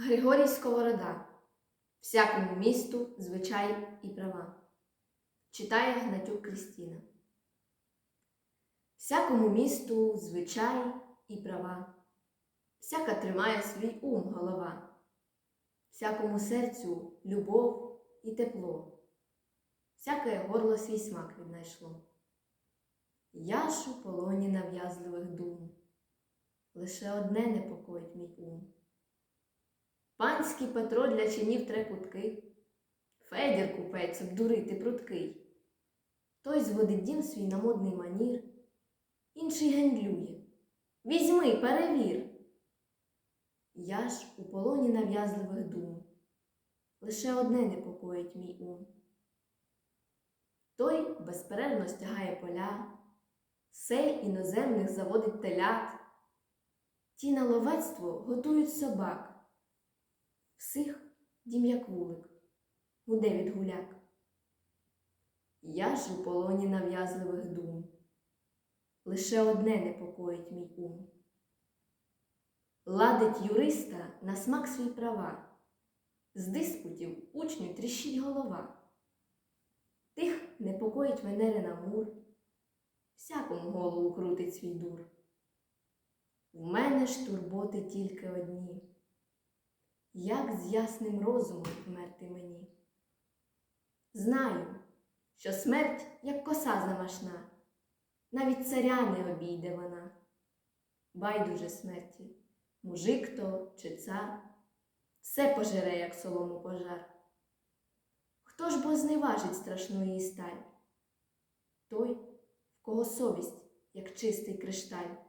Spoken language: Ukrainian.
Григорій Сковорода. Всякому місту звичай і права. Читає Гнатюк Крістіна. Всякому місту звичай і права. Всяка тримає свій ум голова. Всякому серцю любов і тепло. Всяке горло свій смак віднайшло. Я ж полоні нав'язливих дум. Лише одне непокоїть мій ум. Панський Петро для чинів тре кутки, Федір купець обдурити пруткий. Той зводить дім свій на модний манір, інший гендлює. Візьми, перевір. Я ж у полоні нав'язливих дум. Лише одне непокоїть мій ум. Той безперервно стягає поля, сей іноземних заводить телят, ті на ловецтво готують собак. Всіх дім як вулик, гуде від гуляк. Я ж у полоні нав'язливих дум. Лише одне непокоїть мій ум. Ладить юриста на смак свій права, з диспутів учню тріщить голова. Тих непокоїть Венерина мур, всякому голову крутить свій дур. В мене ж турботи тільки одні як з ясним розумом вмерти мені. Знаю, що смерть, як коса замашна, навіть царя не обійде вона. Байдуже смерті, мужик то чи цар, все пожере, як солому пожар. Хто ж бо зневажить страшну її сталь? Той, в кого совість, як чистий кришталь.